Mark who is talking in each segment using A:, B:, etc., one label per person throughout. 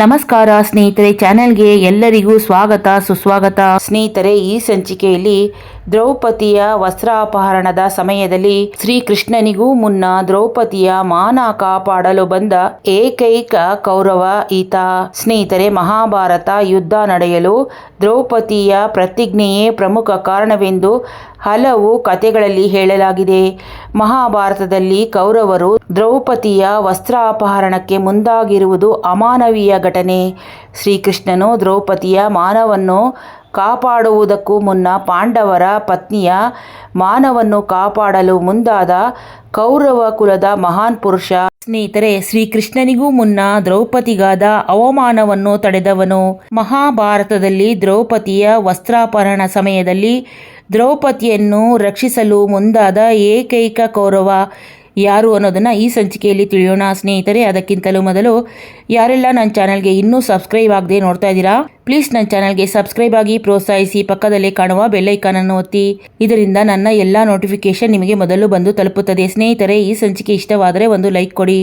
A: ನಮಸ್ಕಾರ ಸ್ನೇಹಿತರೆ, ಚಾನೆಲ್ಗೆ ಎಲ್ಲರಿಗೂ ಸ್ವಾಗತ, ಸುಸ್ವಾಗತ. ಸ್ನೇಹಿತರೆ, ಈ ಸಂಚಿಕೆಯಲ್ಲಿ ದ್ರೌಪದಿಯ ವಸ್ತ್ರಾಪಹರಣದ ಸಮಯದಲ್ಲಿ ಶ್ರೀಕೃಷ್ಣನಿಗೂ ಮುನ್ನ ದ್ರೌಪದಿಯ ಮಾನ ಕಾಪಾಡಲು ಬಂದ ಏಕೈಕ ಕೌರವ ಈತ. ಸ್ನೇಹಿತರೆ, ಮಹಾಭಾರತ ಯುದ್ಧ ನಡೆಯಲು ದ್ರೌಪದಿಯ ಪ್ರತಿಜ್ಞೆಯೇ ಪ್ರಮುಖ ಕಾರಣವೆಂದು ಹಲವು ಕಥೆಗಳಲ್ಲಿ ಹೇಳಲಾಗಿದೆ. ಮಹಾಭಾರತದಲ್ಲಿ ಕೌರವರು ದ್ರೌಪದಿಯ ವಸ್ತ್ರಾಪಹರಣಕ್ಕೆ ಮುಂದಾಗಿರುವುದು ಅಮಾನವೀಯ ಘಟನೆ. ಶ್ರೀಕೃಷ್ಣನು ದ್ರೌಪದಿಯ ಮಾನವನ್ನು ಕಾಪಾಡುವುದಕ್ಕೂ ಮುನ್ನ ಪಾಂಡವರ ಪತ್ನಿಯ ಮಾನವನ್ನು ಕಾಪಾಡಲು ಮುಂದಾದ ಕೌರವ ಕುಲದ ಮಹಾನ್ ಪುರುಷ. ಸ್ನೇಹಿತರೆ, ಶ್ರೀಕೃಷ್ಣನಿಗೂ ಮುನ್ನ ದ್ರೌಪದಿಗಾದ ಅವಮಾನವನ್ನು ತಡೆದವನು. ಮಹಾಭಾರತದಲ್ಲಿ ದ್ರೌಪದಿಯ ವಸ್ತ್ರಾಪಹರಣ ಸಮಯದಲ್ಲಿ ದ್ರೌಪದಿಯನ್ನು ರಕ್ಷಿಸಲು ಮುಂದಾದ ಏಕೈಕ ಕೌರವ ಯಾರು ಅನ್ನೋದನ್ನು ಈ ಸಂಚಿಕೆಯಲ್ಲಿ ತಿಳಿಯೋಣ. ಸ್ನೇಹಿತರೆ, ಅದಕ್ಕಿಂತಲೂ ಮೊದಲು ಯಾರೆಲ್ಲ ನನ್ನ ಚಾನಲ್ಗೆ ಇನ್ನೂ ಸಬ್ಸ್ಕ್ರೈಬ್ ಆಗದೆ ನೋಡ್ತಾ ಇದ್ದೀರಾ, ಪ್ಲೀಸ್ ನನ್ನ ಚಾನಲ್ಗೆ ಸಬ್ಸ್ಕ್ರೈಬ್ ಆಗಿ ಪ್ರೋತ್ಸಾಹಿಸಿ, ಪಕ್ಕದಲ್ಲೇ ಕಾಣುವ ಬೆಲ್ಲೈಕಾನನ್ನು ಒತ್ತಿ. ಇದರಿಂದ ನನ್ನ ಎಲ್ಲ ನೋಟಿಫಿಕೇಶನ್ ನಿಮಗೆ ಮೊದಲು ಬಂದು ತಲುಪುತ್ತದೆ. ಸ್ನೇಹಿತರೆ, ಈ ಸಂಚಿಕೆ ಇಷ್ಟವಾದರೆ ಒಂದು ಲೈಕ್ ಕೊಡಿ.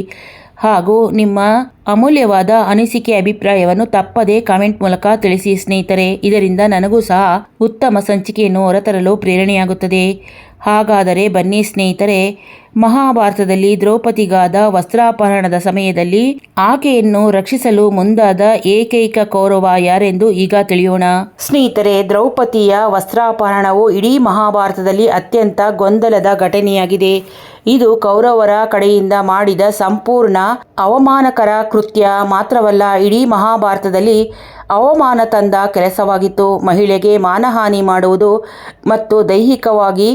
A: ಹಾಗೂ ನಿಮ್ಮ ಅಮೂಲ್ಯವಾದ ಅನಿಸಿಕೆ ಅಭಿಪ್ರಾಯವನ್ನು ತಪ್ಪದೇ ಕಾಮೆಂಟ್ ಮೂಲಕ ತಿಳಿಸಿ ಸ್ನೇಹಿತರೆ. ಇದರಿಂದ ನನಗೂ ಸಹ ಉತ್ತಮ ಸಂಚಿಕೆಯನ್ನು ಹೊರತರಲು ಪ್ರೇರಣೆಯಾಗುತ್ತದೆ. ಹಾಗಾದರೆ ಬನ್ನಿ ಸ್ನೇಹಿತರೆ, ಮಹಾಭಾರತದಲ್ಲಿ ದ್ರೌಪದಿಗಾದ ವಸ್ತ್ರಾಪಹರಣದ ಸಮಯದಲ್ಲಿ ಆಕೆಯನ್ನು ರಕ್ಷಿಸಲು ಮುಂದಾದ ಏಕೈಕ ಕೌರವ ಯಾರೆಂದು ಈಗ ತಿಳಿಯೋಣ. ಸ್ನೇಹಿತರೆ, ದ್ರೌಪದಿಯ ವಸ್ತ್ರಾಪಹರಣವು ಇಡೀ ಮಹಾಭಾರತದಲ್ಲಿ ಅತ್ಯಂತ ಗೊಂದಲದ ಘಟನೆಯಾಗಿದೆ. ಇದು ಕೌರವರ ಕಡೆಯಿಂದ ಮಾಡಿದ ಸಂಪೂರ್ಣ ಅವಮಾನಕರ ಕೃತ್ಯ ಮಾತ್ರವಲ್ಲ, ಇಡೀ ಮಹಾಭಾರತದಲ್ಲಿ ಅವಮಾನ ತಂದ ಕೆಲಸವಾಗಿತ್ತು. ಮಹಿಳೆಗೆ ಮಾನಹಾನಿ ಮಾಡುವುದು ಮತ್ತು ದೈಹಿಕವಾಗಿ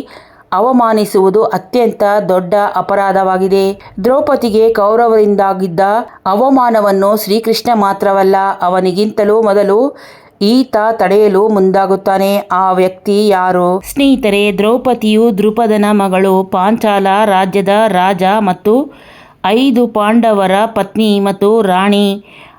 A: ಅವಮಾನಿಸುವುದು ಅತ್ಯಂತ ದೊಡ್ಡ ಅಪರಾಧವಾಗಿದೆ. ದ್ರೌಪದಿಗೆ ಕೌರವರಿಂದಾಗಿದ್ದ ಅವಮಾನವನ್ನು ಶ್ರೀಕೃಷ್ಣ ಮಾತ್ರವಲ್ಲ, ಅವನಿಗಿಂತಲೂ ಮೊದಲು ಈತ ತಡೆಯಲು ಮುಂದಾಗುತ್ತಾನೆ. ಆ ವ್ಯಕ್ತಿ ಯಾರು? ಸ್ನೇಹಿತರೆ, ದ್ರೌಪದಿಯು ದ್ರುಪದನ ಮಗಳು ಪಾಂಚಾಲ ರಾಜ್ಯದ ರಾಜ ಮತ್ತು ಐದು ಪಾಂಡವರ ಪತ್ನಿ ಮತ್ತು ರಾಣಿ.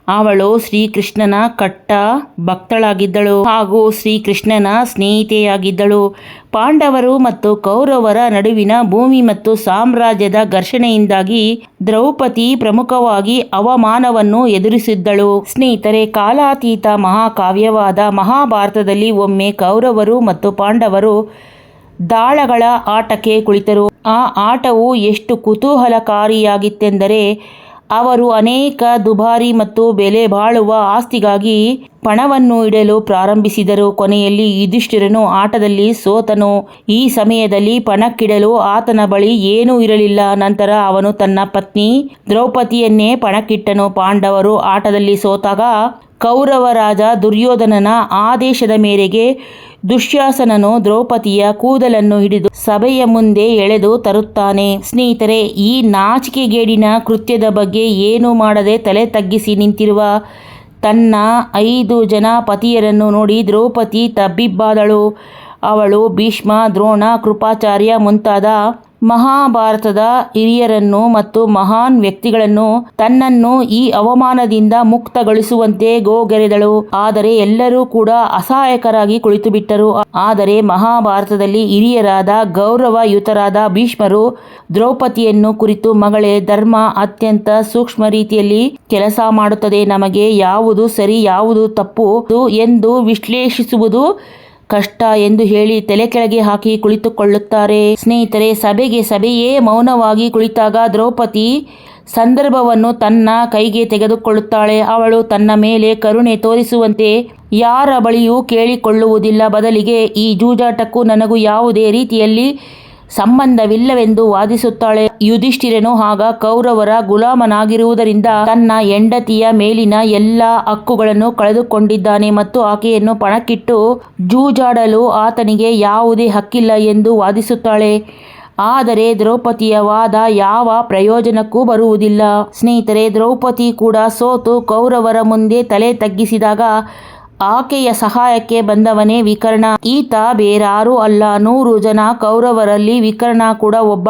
A: ಅವಳು ಶ್ರೀಕೃಷ್ಣನ ಕಟ್ಟ ಭಕ್ತಳಾಗಿದ್ದಳು ಹಾಗೂ ಶ್ರೀಕೃಷ್ಣನ ಸ್ನೇಹಿತೆಯಾಗಿದ್ದಳು. ಪಾಂಡವರು ಮತ್ತು ಕೌರವರ ನಡುವಿನ ಭೂಮಿ ಮತ್ತು ಸಾಮ್ರಾಜ್ಯದ ಘರ್ಷಣೆಯಿಂದಾಗಿ ದ್ರೌಪದಿ ಪ್ರಮುಖವಾಗಿ ಅವಮಾನವನ್ನು ಎದುರಿಸಿದ್ದಳು. ಸ್ನೇಹಿತರೆ, ಕಾಲಾತೀತ ಮಹಾಕಾವ್ಯವಾದ ಮಹಾಭಾರತದಲ್ಲಿ ಒಮ್ಮೆ ಕೌರವರು ಮತ್ತು ಪಾಂಡವರು ದಾಳಗಳ ಆಟಕ್ಕೆ ಕುಳಿತರು. ಆ ಆಟವು ಎಷ್ಟು ಕುತೂಹಲಕಾರಿಯಾಗಿತ್ತೆಂದರೆ ಅವರು ಅನೇಕ ದುಬಾರಿ ಮತ್ತು ಬೆಲೆ ಬಾಳುವ ಆಸ್ತಿಗಾಗಿ ಪಣವನ್ನು ಇಡಲು ಪ್ರಾರಂಭಿಸಿದರು. ಕೊನೆಯಲ್ಲಿ ಯುಧಿಷ್ಠಿರನು ಆಟದಲ್ಲಿ ಸೋತನು. ಈ ಸಮಯದಲ್ಲಿ ಪಣಕ್ಕಿಡಲು ಆತನ ಬಳಿ ಏನೂ ಇರಲಿಲ್ಲ. ನಂತರ ಅವನು ತನ್ನ ಪತ್ನಿ ದ್ರೌಪದಿಯನ್ನೇ ಪಣಕ್ಕಿಟ್ಟನು. ಪಾಂಡವರು ಆಟದಲ್ಲಿ ಸೋತಾಗ ಕೌರವ ರಾಜ ದುರ್ಯೋಧನನ ಆದೇಶದ ಮೇರೆಗೆ ದುಶ್ಯಾಸನನು ದ್ರೌಪದಿಯ ಕೂದಲನ್ನು ಹಿಡಿದು ಸಭೆಯ ಮುಂದೆ ಎಳೆದು ತರುತ್ತಾನೆ. ಸ್ನೇಹಿತರೆ, ಈ ನಾಚಿಕೆಗೇಡಿನ ಕೃತ್ಯದ ಬಗ್ಗೆ ಏನು ಮಾಡದೆ ತಲೆ ತಗ್ಗಿಸಿ ನಿಂತಿರುವ ತನ್ನ ಐದು ಜನ ಪತಿಯರನ್ನು ನೋಡಿ ದ್ರೌಪದಿ ತಬ್ಬಿಬ್ಬಾದಳು. ಅವಳು ಭೀಷ್ಮ, ದ್ರೋಣ, ಕೃಪಾಚಾರ್ಯ ಮುಂತಾದ ಮಹಾಭಾರತದ ಹಿರಿಯರನ್ನು ಮತ್ತು ಮಹಾನ್ ವ್ಯಕ್ತಿಗಳನ್ನು ತನ್ನನ್ನು ಈ ಅವಮಾನದಿಂದ ಮುಕ್ತಗೊಳಿಸುವಂತೆ ಗೋಗೆರೆದಳು ಆದರೆ ಎಲ್ಲರೂ ಕೂಡ ಅಸಹಾಯಕರಾಗಿ ಕುಳಿತುಬಿಟ್ಟರು. ಆದರೆ ಮಹಾಭಾರತದಲ್ಲಿ ಹಿರಿಯರಾದ ಗೌರವಯುತರಾದ ಭೀಷ್ಮರು ದ್ರೌಪದಿಯನ್ನು ಕುರಿತು, ಮಗಳೇ, ಧರ್ಮ ಅತ್ಯಂತ ಸೂಕ್ಷ್ಮ ರೀತಿಯಲ್ಲಿ ಕೆಲಸ ಮಾಡುತ್ತದೆ. ನಮಗೆ ಯಾವುದು ಸರಿ, ಯಾವುದು ತಪ್ಪು ಎಂದು ವಿಶ್ಲೇಷಿಸುವುದು ಕಷ್ಟ ಎಂದು ಹೇಳಿ ತಲೆ ಕೆಳಗೆ ಹಾಕಿ ಕುಳಿತುಕೊಳ್ಳುತ್ತಾರೆ. ಸ್ನೇಹಿತರೆ, ಸಭೆಗೆ ಸಭೆಯೇ ಮೌನವಾಗಿ ಕುಳಿತಾಗ ದ್ರೌಪದಿ ಸಂದರ್ಭವನ್ನು ತನ್ನ ಕೈಗೆ ತೆಗೆದುಕೊಳ್ಳುತ್ತಾಳೆ. ಅವಳು ತನ್ನ ಮೇಲೆ ಕರುಣೆ ತೋರಿಸುವಂತೆ ಯಾರ ಬಳಿಯೂ ಕೇಳಿಕೊಳ್ಳುವುದಿಲ್ಲ. ಬದಲಿಗೆ ಈ ಜೂಜಾಟಕ್ಕೂ ನನಗೂ ಯಾವುದೇ ರೀತಿಯಲ್ಲಿ ಸಂಬಂಧವಿಲ್ಲವೆಂದು ವಾದಿಸುತ್ತಾಳೆ. ಯುಧಿಷ್ಠಿರನು ಆಗ ಕೌರವರ ಗುಲಾಮನಾಗಿರುವುದರಿಂದ ತನ್ನ ಹೆಂಡತಿಯ ಮೇಲಿನ ಎಲ್ಲ ಹಕ್ಕುಗಳನ್ನು ಕಳೆದುಕೊಂಡಿದ್ದಾನೆ ಮತ್ತು ಆಕೆಯನ್ನು ಪಣಕ್ಕಿಟ್ಟು ಜೂಜಾಡಲು ಆತನಿಗೆ ಯಾವುದೇ ಹಕ್ಕಿಲ್ಲ ಎಂದು ವಾದಿಸುತ್ತಾಳೆ. ಆದರೆ ದ್ರೌಪದಿಯ ವಾದ ಯಾವ ಪ್ರಯೋಜನಕ್ಕೂ ಬರುವುದಿಲ್ಲ. ಸ್ನೇಹಿತರೆ, ದ್ರೌಪದಿ ಕೂಡ ಸೋತು ಕೌರವರ ಮುಂದೆ ತಲೆ ತಗ್ಗಿಸಿದಾಗ ಆಕೆಯ ಸಹಾಯಕ್ಕೆ ಬಂದವನೇ ವಿಕರ್ಣ. ಈತ ಬೇರಾರೂ ಅಲ್ಲ. ನೂರು ಜನ ಕೌರವರಲ್ಲಿ ವಿಕರ್ಣ ಕೂಡ ಒಬ್ಬ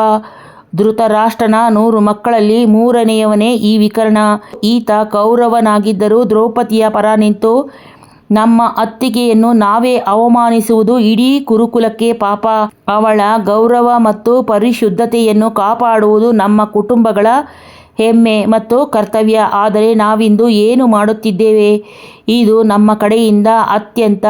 A: ಧೃತರಾಷ್ಟ್ರನ. ನೂರು ಮಕ್ಕಳಲ್ಲಿ ಮೂರನೆಯವನೇ ಈ ವಿಕರ್ಣ. ಈತ ಕೌರವನಾಗಿದ್ದರೂ ದ್ರೌಪದಿಯ ಪರ ನಿಂತು ನಮ್ಮ ಅತ್ತಿಗೆಯನ್ನು ನಾವೇ ಅವಮಾನಿಸುವುದು ಇಡೀ ಕುರುಕುಲಕ್ಕೆ ಪಾಪ. ಅವಳ ಗೌರವ ಮತ್ತು ಪರಿಶುದ್ಧತೆಯನ್ನು ಕಾಪಾಡುವುದು ನಮ್ಮ ಕುಟುಂಬಗಳ ಹೆಮ್ಮೆ ಮತ್ತು ಕರ್ತವ್ಯ. ಆದರೆ ನಾವಿಂದು ಏನು ಮಾಡುತ್ತಿದ್ದೇವೆ? ಇದು ನಮ್ಮ ಕಡೆಯಿಂದ ಅತ್ಯಂತ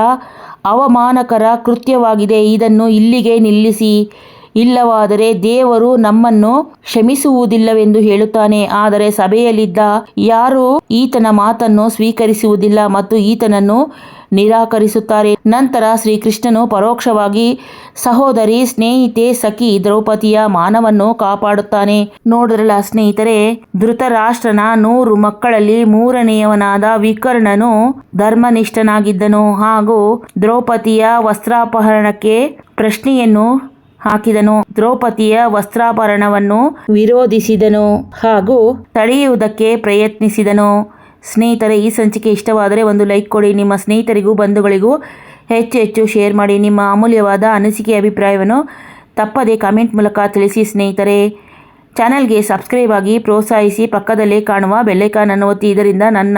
A: ಅವಮಾನಕರ ಕೃತ್ಯವಾಗಿದೆ. ಇದನ್ನು ಇಲ್ಲಿಗೆ ನಿಲ್ಲಿಸಿ. ಇಲ್ಲವಾದರೆ ದೇವರು ನಮ್ಮನ್ನು ಕ್ಷಮಿಸುವುದಿಲ್ಲವೆಂದು ಹೇಳುತ್ತಾನೆ. ಆದರೆ ಸಭೆಯಲ್ಲಿದ್ದ ಯಾರು ಈತನ ಮಾತನ್ನು ಸ್ವೀಕರಿಸುವುದಿಲ್ಲ ಮತ್ತು ಈತನನ್ನು ನಿರಾಕರಿಸುತ್ತಾರೆ. ನಂತರ ಶ್ರೀಕೃಷ್ಣನು ಪರೋಕ್ಷವಾಗಿ, ಸಹೋದರಿ, ಸ್ನೇಹಿತೆ ಸಖಿ ದ್ರೌಪದಿಯ ಮಾನವನ್ನು ಕಾಪಾಡುತ್ತಾನೆ. ನೋಡಿದ್ರಲ್ಲ ಸ್ನೇಹಿತರೆ, ಧೃತರಾಷ್ಟ್ರನ ನೂರು ಮಕ್ಕಳಲ್ಲಿ ಮೂರನೆಯವನಾದ ವಿಕರ್ಣನು ಧರ್ಮನಿಷ್ಠನಾಗಿದ್ದನು. ಹಾಗೂ ದ್ರೌಪದಿಯ ವಸ್ತ್ರಾಪಹರಣಕ್ಕೆ ಪ್ರಶ್ನೆಯನ್ನು ಹಾಕಿದನು. ದ್ರೌಪದಿಯ ವಸ್ತ್ರಾಭರಣವನ್ನು ವಿರೋಧಿಸಿದನು ಹಾಗೂ ತಡೆಯುವುದಕ್ಕೆ ಪ್ರಯತ್ನಿಸಿದನು. ಸ್ನೇಹಿತರೆ, ಈ ಸಂಚಿಕೆ ಇಷ್ಟವಾದರೆ ಒಂದು ಲೈಕ್ ಕೊಡಿ. ನಿಮ್ಮ ಸ್ನೇಹಿತರಿಗೂ ಬಂಧುಗಳಿಗೂ ಹೆಚ್ಚು ಹೆಚ್ಚು ಶೇರ್ ಮಾಡಿ. ನಿಮ್ಮ ಅಮೂಲ್ಯವಾದ ಅನಿಸಿಕೆ ಅಭಿಪ್ರಾಯವನ್ನು ತಪ್ಪದೇ ಕಾಮೆಂಟ್ ಮೂಲಕ ತಿಳಿಸಿ ಸ್ನೇಹಿತರೆ. ಚಾನಲ್ಗೆ ಸಬ್ಸ್ಕ್ರೈಬ್ ಆಗಿ ಪ್ರೋತ್ಸಾಹಿಸಿ. ಪಕ್ಕದಲ್ಲೇ ಕಾಣುವ ಬೆಲ್ಲೈಕಾನನ್ನು ಒತ್ತಿ. ಇದರಿಂದ ನನ್ನ